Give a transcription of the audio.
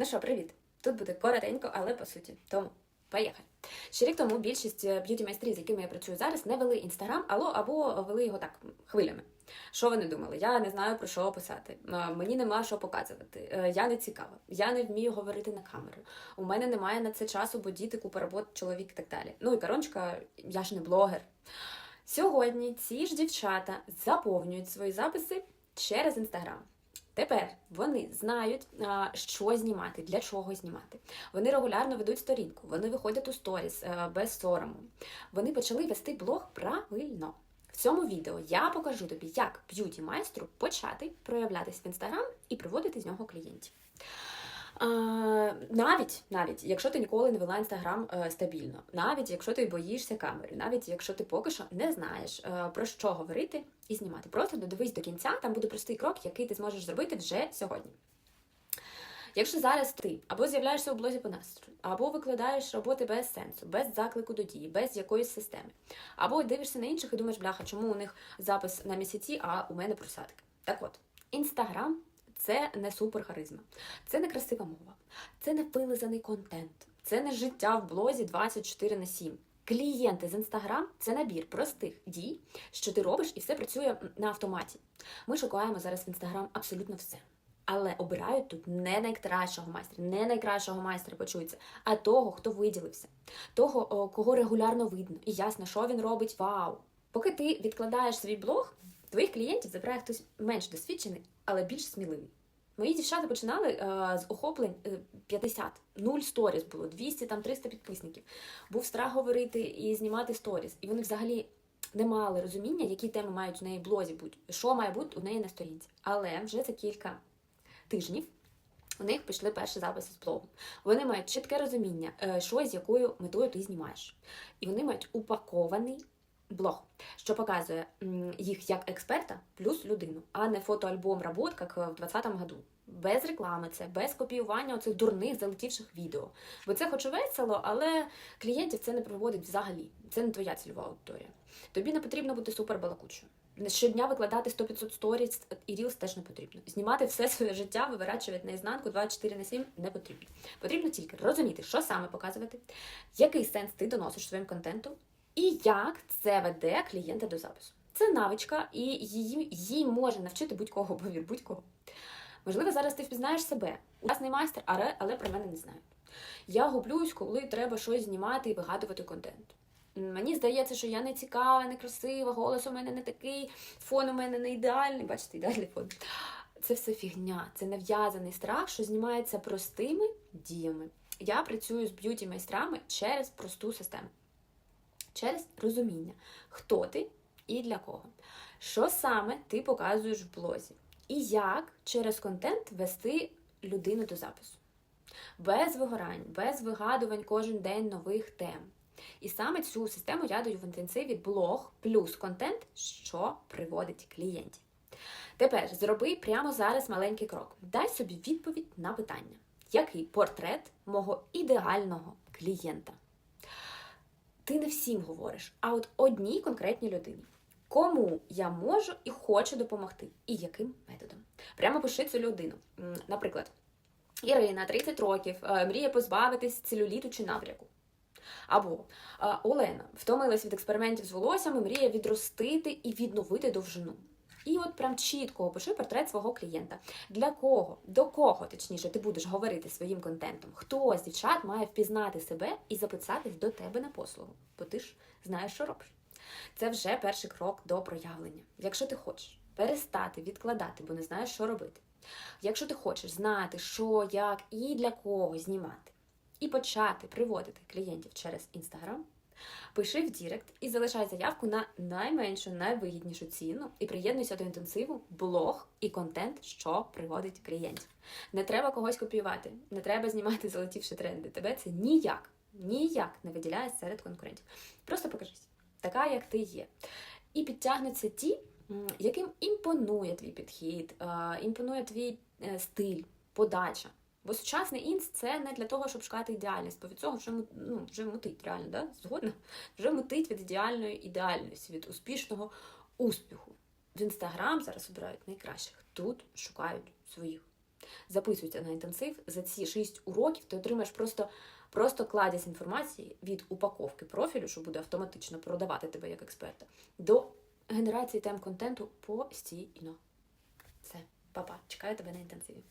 Ну що, привіт! Тут буде коротенько, але по суті. Тому поїхали. Ще рік тому більшість б'юті майстрів, з якими я працюю зараз, не вели інстаграм, або вели його так хвилями. Що вони думали? Я не знаю про що писати. е, Мені нема що показувати. е, Я не цікава, я не вмію говорити на камеру. У мене немає на це часу, бо діти, купа робот, чоловік і так далі. Ну і корончика, я ж не блогер. Сьогодні ці ж дівчата заповнюють свої записи через інстаграм. Тепер вони знають, що знімати, для чого знімати. Вони регулярно ведуть сторінку, вони виходять у сторіс е, без сорому. Вони почали вести блог правильно. В цьому відео я покажу тобі, як б'юті майстру почати проявлятись в інстаграм і приводити з нього клієнтів. Навіть, навіть якщо ти ніколи не вела інстаграм е, стабільно, навіть якщо ти боїшся камери, навіть якщо ти поки що не знаєш е, про що говорити і знімати, просто додивись до кінця, там буде простий крок, який ти зможеш зробити вже сьогодні. Якщо зараз ти або з'являєшся у блозі по настрою, або викладаєш роботи без сенсу, без заклику до дії, без якоїсь системи, або дивишся на інших і думаєш, бляха, чому у них запис на місяці, а у мене просадки. Так от, інстаграм це не суперхаризма, це не красива мова, це не вилизаний контент, це не життя в блозі 24 на 7. Клієнти з інстаграм це набір простих дій, що ти робиш, і все працює на автоматі. Ми шукаємо зараз в інстаграм абсолютно все. Але обирають тут не найкращого майстра, не найкращого майстра почується, а того, хто виділився, того, кого регулярно видно, і ясно, що він робить. Вау! Поки ти відкладаєш свій блог, твоїх клієнтів забирає хтось менш досвідчений, але більш сміливий. Мої дівчата починали е, з охоплень е, 50, 0 сторіс було, 200, там 300 підписників. Був страх говорити і знімати сторіс. І вони взагалі не мали розуміння, які теми мають у неї блозі бути, що має бути у неї на сторінці. Але вже за кілька тижнів у них пішли перші записи з блогу. Вони мають чітке розуміння, е, що з якою метою ти знімаєш. І вони мають упакований блог, що показує їх як експерта плюс людину, а не фотоальбом робот, як в 2020 году. Без реклами, це без копіювання оцих дурних залетівших відео. Бо це хоч і весело, але клієнтів це не приводить взагалі. Це не твоя цільова аудиторія. Тобі не потрібно бути супер балакучою. Щодня викладати 100-500 сторіс і рілс теж не потрібно. Знімати все своє життя, виворачувати наізнанку 24 на 7 не потрібно. Потрібно тільки розуміти, що саме показувати, який сенс ти доносиш своїм контентом, і як це веде клієнта до запису. Це навичка, і її, її може навчити будь-кого, повір, будь-кого. Можливо, зараз ти впізнаєш себе. Власний майстер, але, але про мене не знають. Я гублюсь, коли треба щось знімати і вигадувати контент. Мені здається, що я не цікава, не красива, голос у мене не такий, фон у мене не ідеальний. Бачите, ідеальний фон. Це все фігня, це нав'язаний страх, що знімається простими діями. Я працюю з б'юті майстрами через просту систему, через розуміння, хто ти і для кого. Що саме ти показуєш в блозі, і як через контент вести людину до запису. Без вигорань, без вигадувань кожен день нових тем. І саме цю систему я даю в інтенсиві блог плюс контент, що приводить клієнтів. Тепер зроби прямо зараз маленький крок. Дай собі відповідь на питання, який портрет мого ідеального клієнта. Ти не всім говориш, а от одній конкретній людині. Кому я можу і хочу допомогти, і яким методом. Прямо пиши цю людину. Наприклад, Ірина, 30 років, е, мріє позбавитись целюліту чи набряку. Або е, Олена втомилась від експериментів з волоссями, мріє відростити і відновити довжину. І от прям чітко опиши портрет свого клієнта. Для кого, до кого, точніше, ти будеш говорити своїм контентом? Хто з дівчат має впізнати себе і записатись до тебе на послугу? Бо ти ж знаєш, що робиш. Це вже перший крок до проявлення. Якщо ти хочеш перестати відкладати, бо не знаєш, що робити. Якщо ти хочеш знати, що, як і для кого знімати, і почати приводити клієнтів через інстаграм, пиши в Дірект і залишай заявку на найменшу, найвигіднішу ціну і приєднуйся до інтенсиву блог і контент, що приводить клієнтів. Не треба когось копіювати, не треба знімати залетівші тренди. Тебе це ніяк, ніяк не виділяє серед конкурентів. Просто покажись, така, як ти є. І підтягнуться ті, яким імпонує твій підхід, е, імпонує твій е, стиль, подача. Бо сучасний інс це не для того, щоб шукати ідеальність, бо від цього вже ну, вже мутить, реально, да? згодна? Вже мутить від ідеальної ідеальності, від успішного успіху. В інстаграм зараз обирають найкращих. Тут шукають своїх. Записуйся на інтенсив. За ці 6 уроків ти отримаєш просто просто кладість інформації від упаковки профілю, що буде автоматично продавати тебе як експерта, до генерації тем контенту постійно. Все, Па-па. чекаю тебе на інтенсиві.